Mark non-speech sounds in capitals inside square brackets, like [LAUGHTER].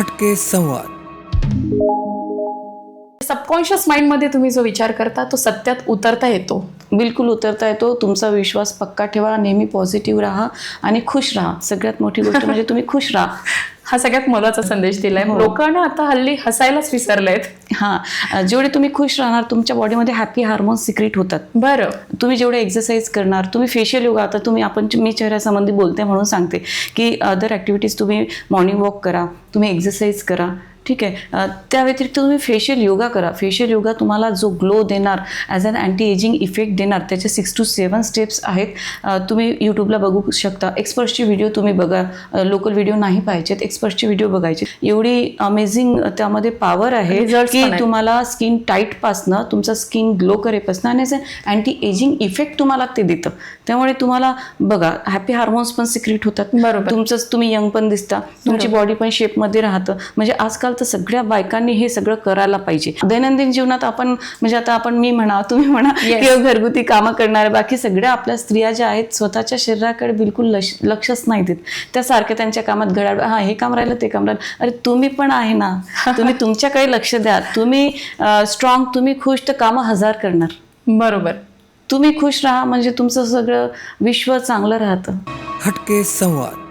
हटके संवाद. सबकॉन्शियस माइंडमध्ये तुम्ही जो विचार करता तो सत्यात उतरता येतो. बिलकुल उतरता येतो. तुमचा विश्वास पक्का ठेवा नेहमी पॉझिटिव्ह राहा आणि खुश राहा. सगळ्यात मोठी गोष्ट [LAUGHS] म्हणजे तुम्ही खुश राहा. हा सगळ्यात महत्त्वाचा संदेश दिलाय. हो. लोकांना आता हल्ली हसायलाच विसरलेत. हां जेवढे तुम्ही खुश राहणार तुमच्या बॉडीमध्ये हॅपी हार्मोन्स सिक्रेट होतात. बरं. तुम्ही जेवढे एक्सरसाइज करणार तुम्ही फेशियल योगा आता तुम्ही आपण मी चेहऱ्यासंबंधी बोलते म्हणून सांगते की अदर ॲक्टिव्हिटीज तुम्ही मॉर्निंग वॉक करा तुम्ही एक्सरसाइज करा ठीक आहे. त्या व्यतिरिक्त तुम्ही फेशियल योगा करा. फेशियल योगा तुम्हाला जो ग्लो देणार as an anti ageing effect देणार त्याचे सिक्स टू सेवन स्टेप्स आहेत. तुम्ही यूट्यूबला बघू शकता. एक्सपर्ट्सची व्हिडिओ तुम्ही बघा. लोकल व्हिडिओ नाही पाहिजेत एक्सपर्ट्सची व्हिडिओ बघायचे एवढी अमेझिंग त्यामध्ये पॉवर आहे की. तुम्हाला स्किन टाईटपासनं तुमचा स्किन ग्लो करेपासनं आणि अँटी एजिंग इफेक्ट तुम्हाला ते देतं. त्यामुळे तुम्हाला बघा हॅपी हार्मोन्स पण सिक्रेट होतात. बरोबर. तुमचंच तुम्ही यंग पण दिसता. तुमची बॉडी पण शेपमध्ये राहतं. म्हणजे आजकाल तर सगळ्या बायकांनी हे सगळं करायला पाहिजे. दैनंदिन जीवनात आपण म्हणजे आता आपण मी म्हणा तुम्ही म्हणा Yes. किंवा घरगुती कामं करणाऱ्या बाकी सगळ्या आपल्या स्त्रिया ज्या आहेत स्वतःच्या शरीराकडे बिलकुल लक्ष लक्षच नाही देत. त्या सारख्या त्यांच्या कामात घड्याळ हा हे काम राहिलं ते काम राहिलं. अरे तुम्ही पण आहे ना. [LAUGHS] तुम्ही तुमच्याकडे लक्ष द्या. तुम्ही स्ट्रॉंग तुम्ही खुश तर कामं हजार करणार. बरोबर. तुम्ही खुश राहा म्हणजे तुमचं सगळं विश्व चांगलं राहतं. हटके संवाद.